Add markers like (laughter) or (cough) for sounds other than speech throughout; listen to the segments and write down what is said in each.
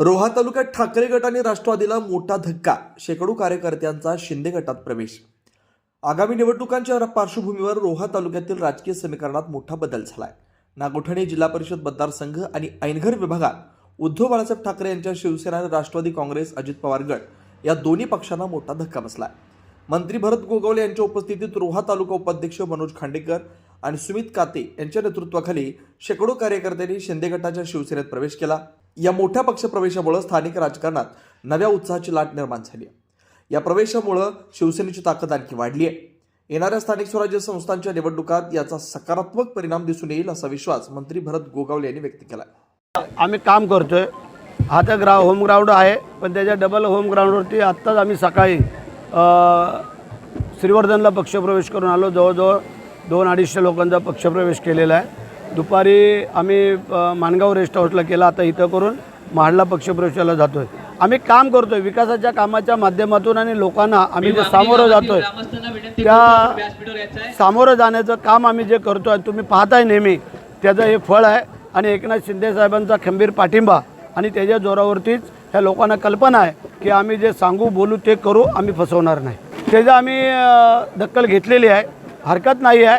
रोहा तालुक्यात ठाकरे गट आणि राष्ट्रवादीला मोठा धक्का शेकडो कार्यकर्त्यांचा शिंदे गटात प्रवेश. आगामी निवडणुकांच्या पार्श्वभूमीवर रोहा तालुक्यातील राजकीय समीकरणात मोठा बदल झालाय. नागोठणे जिल्हा परिषद मतदारसंघ आणि ऐनघर विभागात उद्धव बाळासाहेब ठाकरे यांच्या शिवसेना आणि राष्ट्रवादी काँग्रेस अजित पवार गट या दोन्ही पक्षांना मोठा धक्का बसलाय. मंत्री भरत गोगावले यांच्या उपस्थितीत रोहा तालुका उपाध्यक्ष मनोज खांडेकर आणि सुमित काते यांच्या नेतृत्वाखाली शेकडो कार्यकर्त्यांनी शिंदे गटाच्या शिवसेनेत प्रवेश केला. या मोठ्या पक्षप्रवेशामुळं स्थानिक राजकारणात नव्या उत्साहाची लाट निर्माण झाली आहे. या प्रवेशामुळं शिवसेनेची ताकद आणखी वाढली आहे. येणाऱ्या स्थानिक स्वराज्य संस्थांच्या निवडणुकात याचा सकारात्मक परिणाम दिसून येईल असा विश्वास मंत्री भरत गोगावले यांनी व्यक्त केला आम्ही काम करतोय. हा तर ग्रा होम ग्राउंड आहे पण त्याच्या डबल होम ग्राउंडवरती आत्ताच आम्ही सकाळी श्रीवर्धनला पक्षप्रवेश करून आलो. जवळजवळ दोन अडीचशे लोकांचा पक्षप्रवेश केलेला आहे. दुपारी आम्ही माणगाव रेस्ट हाऊसला केला आता इथं करून महाडला पक्षप्रवेशाला जातो आहे आम्ही काम करतो आहे विकासाच्या कामाच्या माध्यमातून आणि लोकांना आम्ही जे सामोरं जातो आहे त्या सामोरं जाण्याचं काम आम्ही जे करतो आहे तुम्ही पाहताय नेहमी त्याचं हे फळ आहे. आणि एकनाथ शिंदे साहेबांचा खंबीर पाठिंबा आणि त्याच्या जोरावरतीच ह्या लोकांना कल्पना आहे की आम्ही जे सांगू बोलू ते करू आम्ही फसवणार नाही. त्याचं आम्ही दक्कल दखल घेतलेली आहे. हरकत नाही आहे.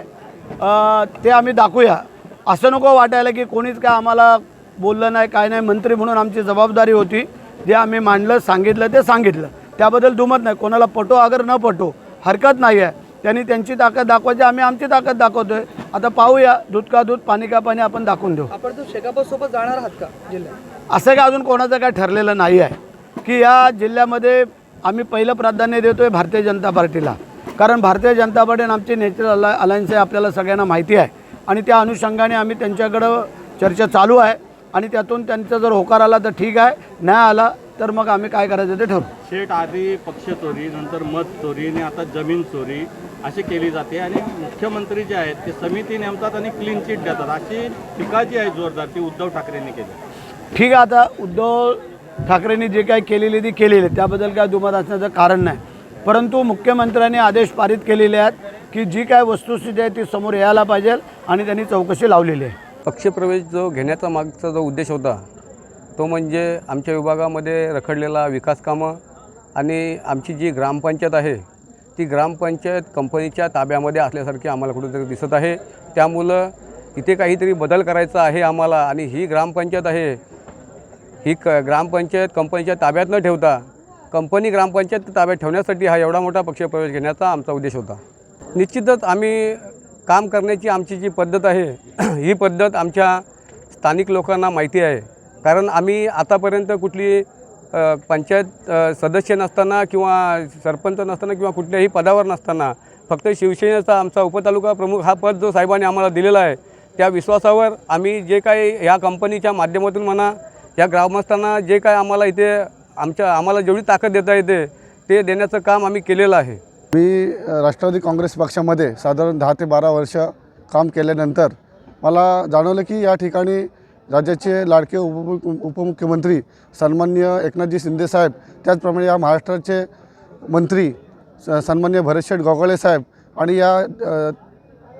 ते आम्ही दाखवूया. असं नको वाटायला की कोणीच काय आम्हाला बोललं नाही काय नाही मंत्री म्हणून आमची जबाबदारी होती. जे आम्ही मांडलं सांगितलं ते सांगितलं. त्याबद्दल दुमत नाही. कोणाला पटो अगर न पटो हरकत नाही आहे त्यांनी त्यांची ताकद दाखवायची आम्ही आमची ताकद दाखवतोय. आता पाहूया दूध का दूध पाणी का पाणी आपण दाखवून देऊ. आपण तो जाणार आहात का जिल्ह्यात? असं काय अजून कोणाचं काय ठरलेलं नाही आहे की या जिल्ह्यामध्ये आम्ही पहिलं प्राधान्य देतो आहे भारतीय जनता पार्टीला. कारण भारतीय जनता पार्टी आणि आमची नॅचरल अला अलायन्स आहे आपल्याला सगळ्यांना माहिती आहे. आणि त्या अनुषंगाने आम्ही त्यांच्याकडं चर्चा चालू आहे. आणि त्यातून त्यांचा जर होकार आला तर ठीक आहे. नाही आला तर मग आम्ही काय करायचं ते ठरवू. शेट आधी पक्ष चोरी नंतर मत चोरी आणि आता जमीन चोरी अशी केली जाते. आणि मुख्यमंत्री जे आहेत ते समिती नेमतात आणि क्लीन चिट देतात. अशी टीका जी आहे जोरदार ती उद्धव ठाकरेंनी केली. ठीक आहे आता उद्धव ठाकरेंनी जे काही केलेली ती केलेली. त्याबद्दल काय दुमत असण्याचं कारण नाही. परंतु मुख्यमंत्र्यांनी आदेश पारित केलेले आहेत. की जी काय वस्तुस्थिती आहे ती समोर यायला पाहिजे आणि त्यांनी चौकशी लावलेली आहे. पक्षप्रवेश जो घेण्याचा मागचा जो उद्देश होता तो म्हणजे आमच्या विभागामध्ये रखडलेला विकास कामं आणि आमची जी ग्रामपंचायत आहे ती ग्रामपंचायत कंपनीच्या ताब्यामध्ये असल्यासारखी आम्हाला कुठेतरी दिसत आहे. त्यामुळं इथे काहीतरी बदल करायचा आहे आम्हाला आणि ही ग्रामपंचायत आहे ही क ग्रामपंचायत कंपनीच्या ताब्यात न ठेवता कंपनी ग्रामपंचायत ताब्यात ठेवण्यासाठी हा एवढा मोठा पक्षप्रवेश घेण्याचा आमचा उद्देश होता. निश्चितच आम्ही काम करण्याची आमची जी पद्धत आहे (clears throat) ही पद्धत आमच्या स्थानिक लोकांना माहिती आहे. कारण आम्ही आतापर्यंत कुठली पंचायत सदस्य नसताना किंवा सरपंच नसताना किंवा कुठल्याही पदावर नसताना फक्त शिवसेनेचा आमचा उपतालुका प्रमुख हा पद जो साहेबांनी आम्हाला दिलेला आहे त्या विश्वासावर आम्ही जे काही ह्या कंपनीच्या माध्यमातून म्हणा या ग्रामस्थांना जे काय आम्हाला इथे आमच्या आम्हाला जेवढी ताकद देता येते ते देण्याचं काम आम्ही केलेलं आहे. मी राष्ट्रवादी काँग्रेस पक्षामध्ये साधारण दहा ते बारा वर्ष काम केल्यानंतर मला जाणवलं की या ठिकाणी राज्याचे लाडके उप उपमुख्यमंत्री सन्मान्य एकनाथजी शिंदेसाहेब त्याचप्रमाणे या महाराष्ट्राचे मंत्री स सन्मान्य भरतशेठ गोगावले साहेब आणि या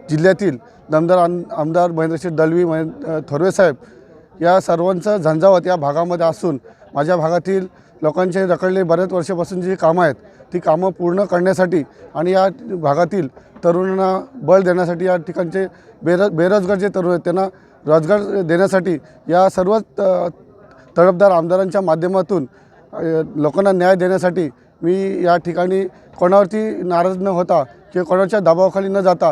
जिल्ह्यातील दमदार आम आमदार महेंद्रशेठ दळवी महें थोरवे साहेब या सर्वांचं झंझावत या भागामध्ये असून माझ्या भागातील लोकांचे रखडले बऱ्याच वर्षापासून जी कामं आहेत ती कामं पूर्ण करण्यासाठी आणि या भागातील तरुणांना बळ देण्यासाठी या ठिकाणचे बेरो बेरोजगार जे तरुण आहेत त्यांना रोजगार देण्यासाठी या सर्व त- तडफदार आमदारांच्या माध्यमातून लोकांना न्याय देण्यासाठी मी या ठिकाणी कोणावरती नाराज न होता किंवा कोणाच्या दबावाखाली न जाता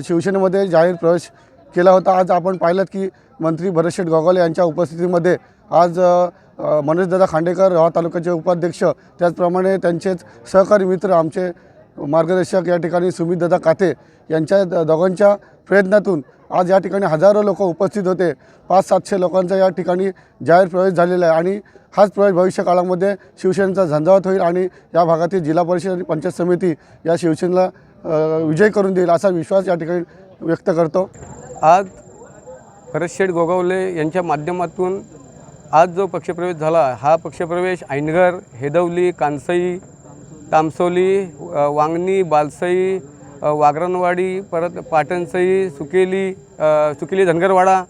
शिवसेनेमध्ये जाहीर प्रवेश केला होता. आज आपण पाहिलं की मंत्री भरतशेठ गोगावले यांच्या उपस्थितीमध्ये आज मनोजदादा खांडेकर रोहा तालुक्याचे उपाध्यक्ष त्याचप्रमाणे त्यांचेच सहकारी मित्र आमचे मार्गदर्शक या ठिकाणी सुमितदादा काते यांच्या द- दोघांच्या प्रयत्नातून आज या ठिकाणी हजारो लोक उपस्थित होते. पाच सातशे लोकांचा या ठिकाणी जाहीर प्रवेश झालेला आहे आणि हाच प्रवेश भविष्य काळामध्ये शिवसेनेचा झंझावत होईल आणि या भागातील जिल्हा परिषद आणि पंचायत समिती या शिवसेनेला विजय करून देईल असा विश्वास या ठिकाणी व्यक्त करतो. आज भरतशेठ गोगावले यांच्या माध्यमातून आज जो पक्षप्रवेश झाला हा पक्षप्रवेश ऐनगर हेदवली कांसई तामसोली वांगणी बालसई वागरणवाडी परत पाटणसई सुकेली सुकेली धनगरवाडा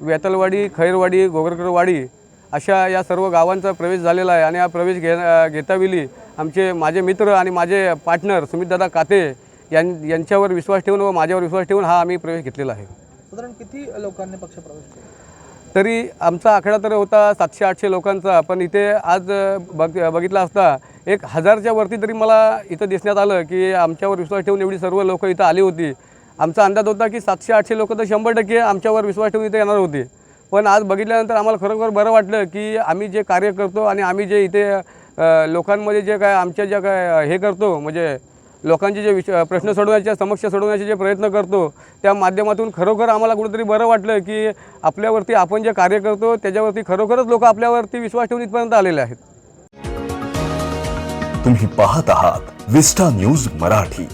वेतलवाडी खैरवाडी गोगरकरवाडी अशा या सर्व गावांचा प्रवेश झालेला आहे. आणि हा प्रवेश घे घेताविली आमचे माझे मित्र आणि माझे पार्टनर सुमितदादा काते यां यांच्यावर विश्वास ठेवून व माझ्यावर विश्वास ठेवून हा आम्ही प्रवेश घेतलेला आहे. साधारण किती लोकांनी पक्ष प्रवेश केला? तरी आमचा आकडा तर होता सातशे आठशे लोकांचा पण इथे आज बघ बघितला असता एक हजारच्या वरती तरी मला इथं दिसण्यात आलं की आमच्यावर विश्वास ठेवून एवढी सर्व लोक इथं आली होती. आमचा अंदाज होता की सातशे आठशे लोक तर शंभर टक्के आमच्यावर विश्वास ठेवून इथे येणार होते. पण आज बघितल्यानंतर आम्हाला खरोखर बरं वाटलं की आम्ही जे कार्य करतो आणि आम्ही जे इथे लोकांमध्ये जे काय आमच्या ज्या काय हे करतो म्हणजे लोकांचे जे विष प्रश्न सोडवण्याच्या समस्या सोडवण्याचे जे प्रयत्न करतो त्या माध्यमातून खरोखर आम्हाला कुठेतरी बरं वाटलं की आपल्यावरती आपण जे कार्य करतो त्याच्यावरती खरोखरच लोक आपल्यावरती विश्वास ठेवून इथपर्यंत आलेले आहेत. तुम्ही पाहत आहात विस्टा न्यूज मराठी.